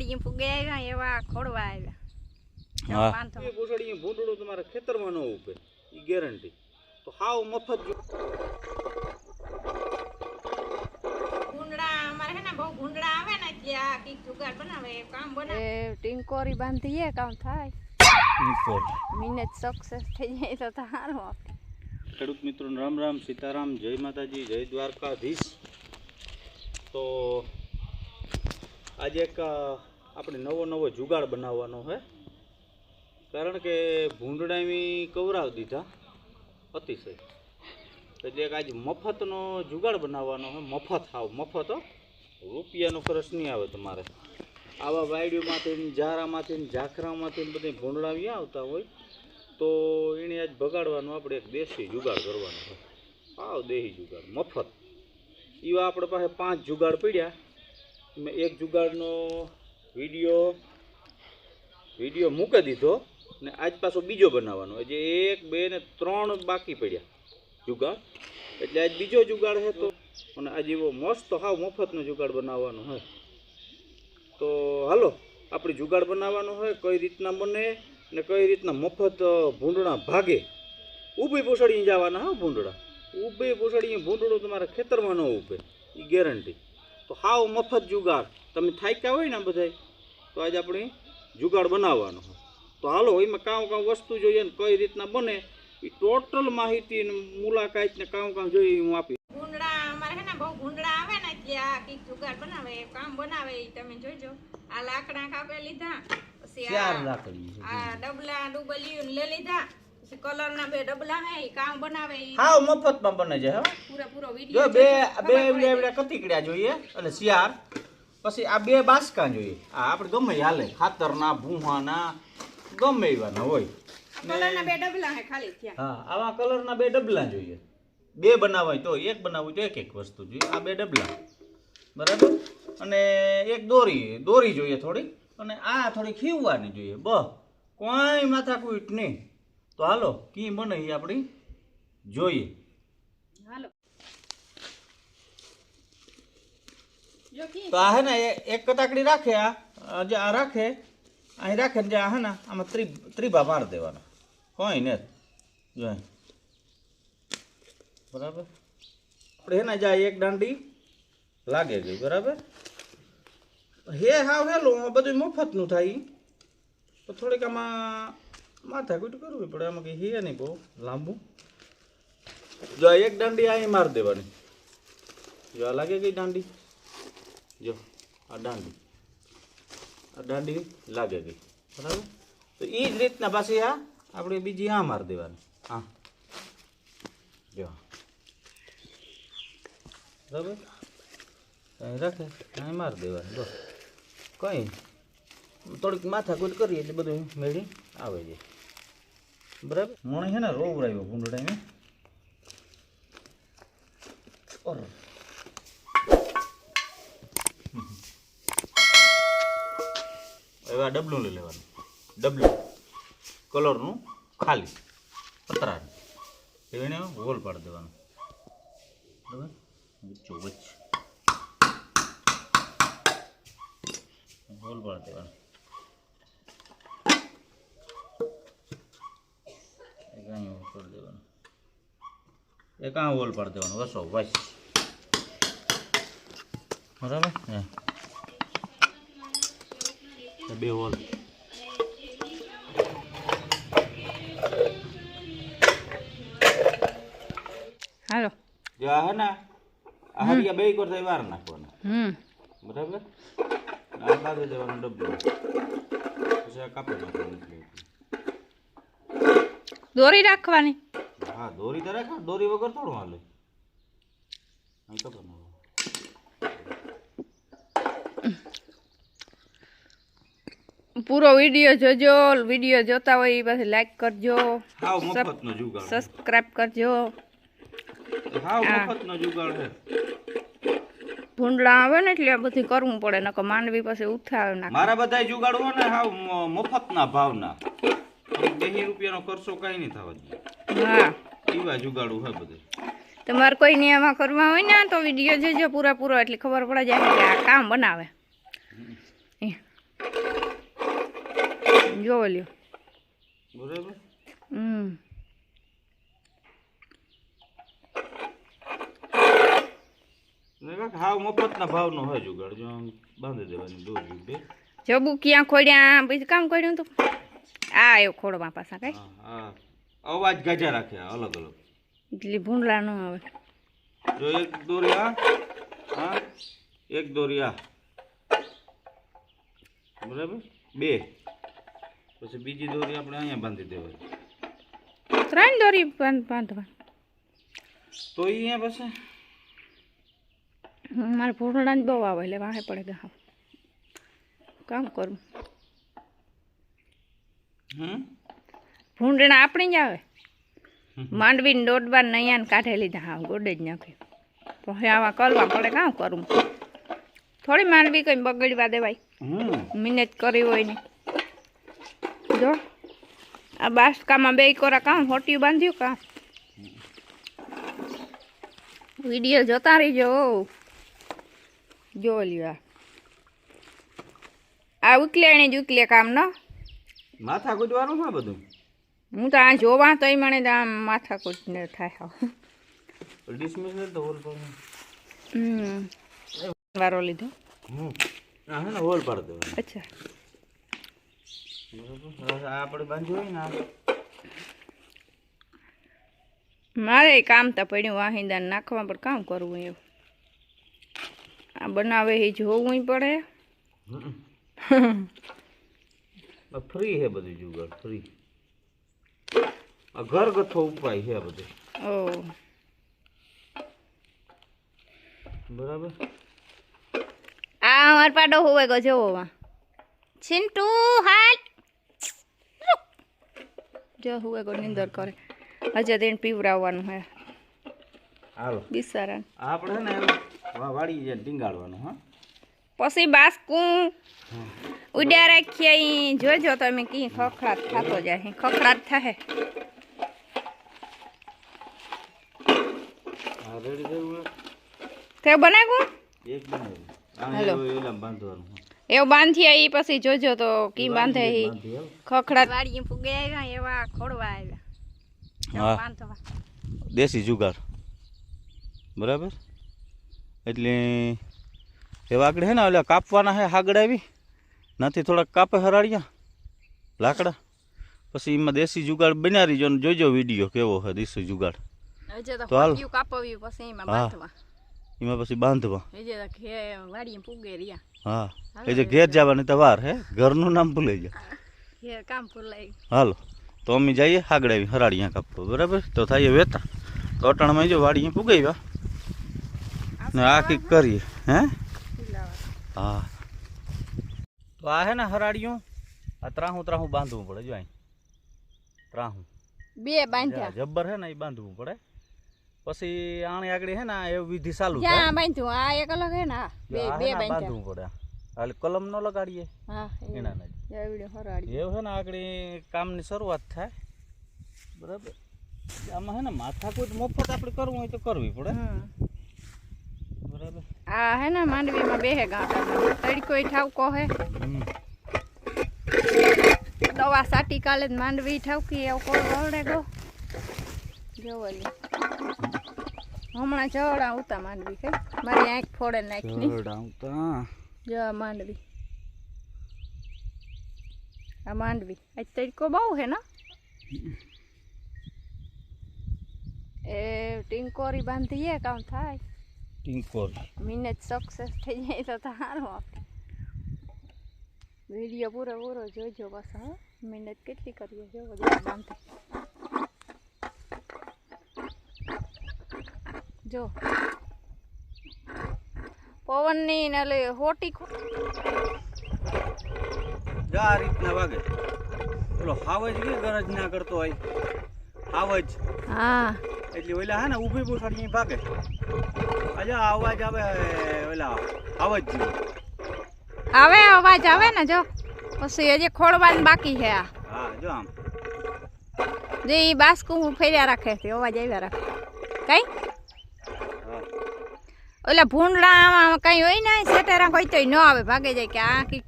વાડીએ ફૂગે આવ્યા એવા ખોડવા આવ્યા. હા. વાંધો એ પૂછડી ભૂંડળું તમારે ખેતરમાં ન ઉગે એ ગેરંટી તો હાવ મફત જો ભૂંડડા અમારે હે ને બહુ ભૂંડડા આવે ને એટલે આ કંઈક જુગાડ બનાવે કામ બનાવે. ટિંકોરી બાંધીએ કામ થાય. મિનિટ સક્સેસ થઈ જાય તો સારું આપણે ખેડૂત મિત્રોને રામ રામ સીતારામ જય માતાજી જય દ્વારકાધીશ. તો આજે એક અ, આપણે નવો નવો જુગાડ બનાવવાનો છે કારણ કે ભૂંડડામી કવરાવ દીધા અતિશય. એટલે આજે મફતનો જુગાડ બનાવવાનો છે મફત હાવ, મફત રૂપિયાનો ખર્ચ નહીં આવે તમારે. આવા વાયડીઓમાંથી જારામાંથી ઝાખરામાંથી બધી ભૂંડડાવી આવતા હોય, તો એને આજ બગાડવાનું આપણે એક દેશી જુગાડ કરવાનો છે આવ દેહી જુગાડ, મફત. એવા આપણે પાસે પાંચ જુગાડ પડ્યા. મેં એક જુગાડનો વીડિયો વીડિયો મૂકી દીધો ને આજ પાછો બીજો બનાવવાનો. જે એક, બે ને ત્રણ બાકી પડ્યા જુગાડ. એટલે આજ બીજો જુગાડ છે તો અને આજે એવો મસ્ત હાવ મફતનો જુગાડ બનાવવાનો હોય. તો હાલો, આપણે જુગાડ બનાવવાનો હોય, કઈ રીતના બને ને કઈ રીતના મફત ભૂંડણા ભાગે. ઊભી પોસાડીને જવાના હા ભૂંડળા ઊભી પોસાડીને ભૂંડડું તમારે ખેતરમાં ન ઉભે એ ગેરંટી તો હાવ મફત જુગાડ તમે થાક્યા હોય ને બધાય તો આજે આપણે જુગાડ બનાવવાનો તો હાલો એમાં કાં કાં વસ્તુ જોઈએ ને કઈ રીતના બને એ ટોટલ માહિતી મુલાકાત ને કાં કાં જોઈએ હું આપી. ભૂંડડા અમારે હે ને બહુ ભૂંડડા આવે ને એટલે આ કંઈક જુગાડ બનાવે કામ બનાવે એ તમે જોજો. આ લાકડા કાપે લીધા પછી આ આ ડબલા ડુબલિયું લઈ લીધા પછી કલર ના બે ડબલા હે કામ બનાવે હા મફતમાં બને છે હા. પૂરેપૂરો જો બે બે એવડે એવડે કતીકડ્યા જોઈએ અને શિયાર પછી આ બે બાસકા જોઈએ. આ આપણે ગમે હાલે. ખાતરના ભૂહાના ગમે એવાના હોય. કલર ના બે ડબલા હે ખાલી થયા હા આવા કલરના બે ડબલા જોઈએ. બે બનાવાય તો એક બનાવવું તો એક એક વસ્તુ જોઈએ. આ બે ડબલા. બરાબર? અને એક દોરી. દોરી જોઈએ થોડી. અને આ થોડી ખીવવાની જોઈએ. બહ કોઈ માથાકૂટ નહીં. તો હાલો કી બને એ આપણી? જોઈએ. હાલો. તો આ હે ને એક કટાકડી રાખે આ જે આ રાખે અહીં રાખે ને જે આ હે ને આમાં ત્રી ત્રીભા માર દેવાના. કોઈ ને જો. બરાબર? આપણે હે ને જે એક દાંડી લાગે ગઈ બરાબર? હે હાવ હેલું બધું મફતનું થાય તો થોડીક આમાં માથાકૂટ કરવી પડે, આમાં કંઈ હે નહીં બહુ, લાંબુ. જો એક દાંડી અહીં માર દેવાની. જો આ લાગે ગઈ દાંડી? જો, આ દાંડી. આ દાંડી લાગે ગઈ બરાબર? તો એ જ રીતના પાછી આ આપણે બીજી આ માર દેવાની. હા. જો. બરાબર? અહીં રાખે, અહીં માર દેવાની, બસ. કંઈ થોડીક માથાકૂટ કરીએ એટલે બધું મેળી આવે છે. બરાબર? મણી છે ને રોવ ભૂંડડા મેં ઓર. હવે આ ડબલું લઈ લેવાનું. ડબલું. કલરનું ખાલી. પતરાનું. એને હોલ પાડી દેવાનું. બરાબર? વચ્ચો વચ્ચ. હોલ પાડી દેવાનું. અહીં હોલ પાડી દેવાનું. એક આ હોલ પાડી દેવાનું? વસો વસ. બરાબર? હે. બે વોલ હાલો. જો આ હે ને આ હરિયા બે કરતા વાર નાખવાના. હમ. બરાબર? આ બાજુ દેવાનો ડબ્બો. પછી આ કાપી નાખવાનું. દોરી રાખવાની. હા દોરી તો રાખ દોરી વગર થોડું હાલે. પૂરો વીડિયો જોજો વીડિયો જોતા હોય એ પછી લાઈક કરજો સબસ્ક્રાઇબ કરજો. ભૂંડડા આવે ને એટલે આ બધું કરવું પડે નકર માંડવી પછી ઉઠાવે મારા બધા જુગાડ હોય ને હાવ મફત ના ભાવના. બેહી રૂપિયાનો ખર્ચો કઈ નહીં થવા જોઈએ હા. એવા જુગાડું હોય બધું. તમારે કોઈ નિયમમાં કરવા હોય ને તો વીડિયો જોજો પૂરા પૂરો એટલે ખબર પડે જાય કે આ કામ બનાવે. જોવો લ્યો. બરાબર? હમ. હાવ મફતના ભાવનો હોય જુગાડ જો બાંધી દેવાની દોરી બે. જબુ ક્યાં ખોડ્યા પછી કામ કર્યું તું આ આવ્યો ખોળમાં પાછા કઈ? અવાજ ગાજા રાખે અલગ અલગ. એટલે ભૂંડલા નો આવે. જો એક દોરિયા હા એક દોરી આ. બરાબર? બે. પછી બીજી દોરી આપણે અહીંયા બાંધી દેવાની. ત્રણ દોરી બાંધ- બાંધવા. તો અહીંયા પછી મારે ભૂંડલા બહુ આવે એટલે વાહે પડે કે કામ કરું. ભૂંડણા આપણી જ આવે. માંડવીને દોડવા નૈયાને કાઢે લીધા. હા ગોડે જ નાખે. હવે આવા કરવા પડે કામ કરું? થોડી માંડવી કઈ બગડવા દેવાય. મિનેજ મહેનત કરી હોય ને. જો આ બાસકામાં બે કોરા કામ હોટિયું બાંધ્યું કામ વીડિયો જોતા રહીજો. જો લ્યો આ. ઉકલે જ ઉકલે કામ ન? માથા કૂટવાનું છે બધું? હું તો આ જોવા તોય મને તો આમ માથા કૂટ ને થાય. ડિસમિસ તો હોલ પર હમ. વારો લીધો. હમ. હે ને હોલ પર દેવાનું. અચ્છા. બરાબર. આ આપણે બાંધ્યું હોય ને મારે કામ તો પડ્યું વાહિંદા નાખવા પર કામ કરવું એવું. આ બનાવે એ જોવું પડે. ફ્રી હે બધું જુગાડ ફ્રી આ ગથો ઉપાય આ બધું. ઓ. બરાબર? આ અમાર પાડો હોવે ગો જોવો વા ચિંટુ હાલ. જો હોવે ગો નિંદર કરે. હજે દેન પીવરાવવાનું હે. હાલો. બિસારા આપણે ને વાડી જે ટીંગાડવાનું હા? પછી બાસકું. ઉડ્યા રાખીએ જોજો તમે કી ખખડાટ થતો જાય. ખખડાટ થાય આ રેડી થયું તે બનાવ્યું? હેલો. એવું બાંધીએ ઈ પછી જોજો તો કી બાંધે ઈ બાંધી હાલો. ખખડાટ. વાડીએ ફૂગે આવ્યા એવા ખોડવા આવ્યા. બાંધવા. દેશી જુગાર. બરાબર? એટલે એવા આગળ હે ને ઓલા કાપવાના હે હાગડ આવી નાથી થોડાક કાપે હરાળિયા. લાકડા. પછી એમાં દેશી જુગાડ બનાવી જો જોઈજો જોજો વીડિયો કેવો છે દેશી જુગાડ. તો હાલ. એમાં હા. એમાં પછી બાંધવા. હા. એ જે ઘેર જવાની તો વાર હે. ઘરનું નામ ભૂલાઈ જાય હાલો. તો અમે જઈએ આગળ આવી હરાડિયા કાપવા. બરાબર? તો થાય વેતા. તો અટાણમાં જો વાડીએ પુગાવ્યા. ને આખી કરીએ. હે? હા. તો આ હે ને હરાડિયું આ ત્રાહું ત્રાહું બાંધવું પડે જો અહીં ત્રાહું. બે બાંધ્યા. જબ્બર હે ને એ બાંધવું પડે. પછી આણે આગળ હે ને એ વિધિ ચાલુ ક્યાં બાંધ્યું આ એક અલગ હે ને બે બે બાંધવું પડે. હાલ કલમ ન લગાડીએ. હા એના ને એવું હે ને આગળ કામની શરૂઆત થાય. બરાબર? આમાં હે ને માથાકૂટ મફત આપણે કરવું હોય તો કરવી પડે. આ હે ને માંડવીમાં બેહે ગાંઠા તડકો ઠાવકો હે. દવા સાટી કાલે જ માંડવી ઠાવકી એવું કોઈ વળે ગો? જોવાની હમણાં જવડા ઉતા માંડવી કઈ મારી આંખ ફોડે નાખી ચડાવતા જો આ માંડવી. આ માંડવી. આજ તડકો બહુ હે ને? એ ટીંકોરી બાંધીએ કામ થાય. ટિંકોર મિનિટ સક્સેસ થઈ જાય તો સારું આપણે વીડિયો પૂરો પૂરો જોજો બસ હા? મિનિટ કેટલી કરીએ? જો બધું બાંધે જો. પવનની ને લે હોટી જો આ રીતના વાગે. પેલો હાવજ કે ગરજ ના કરતો હોય? હાવજ. હા. એટલે ઓલા હા ને ઊભી પૂછાડી ભાગે. અજા અવાજ આવે ઓલા અવાજ આવે ને જો. પછી હજી ખોળવાનું બાકી છે આ. હા જો આમ. જે ઈ બાસકું ફેર્યા રાખે છે અવાજ આવ્યા રાખે. કઈ? ઓલા ભૂંડડામાં કઈ હોય ને સેટેરા હોય તોય ન આવે ભાગે જાય કે આ કી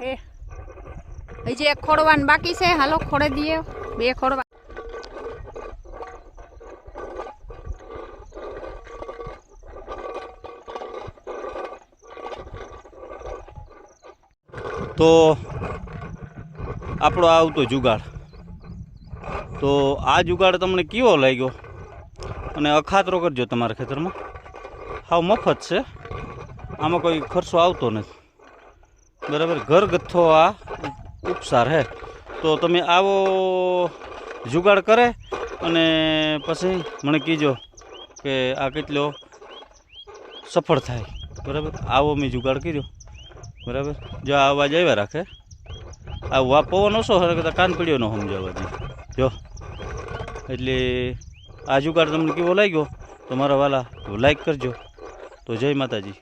હે. હજી એક ખોડવાનું બાકી છે હાલો ખોડે દઈએ બે ખોડવા તો આપણો આવતો જુગાડ. તો આ જુગાડ તમને કેવો લાગ્યો? અને અખાતરો કરજો તમારા ખેતરમાં. હાવ મફત છે. આમાં કોઈ ખર્ચો આવતો નથી. બરાબર? ઘરગથ્થો આ ઉપસાર હે. તો તમે આવો જુગાડ કરે અને પછી મને કીજો કે આ કેટલો સફળ થાય. બરાબર? આવો મેં જુગાડ કર્યો. બરાબર? જો આ અવાજ આવ્યા રાખે. આ વા પવન ઓછો કદાચ કાન પડ્યો ન સમજાવવા દે જો. એટલે આ જુગાડ તમને કેવો લાગ્યો? તો મારા વાલા લાઈક કરજો. તો જય માતાજી.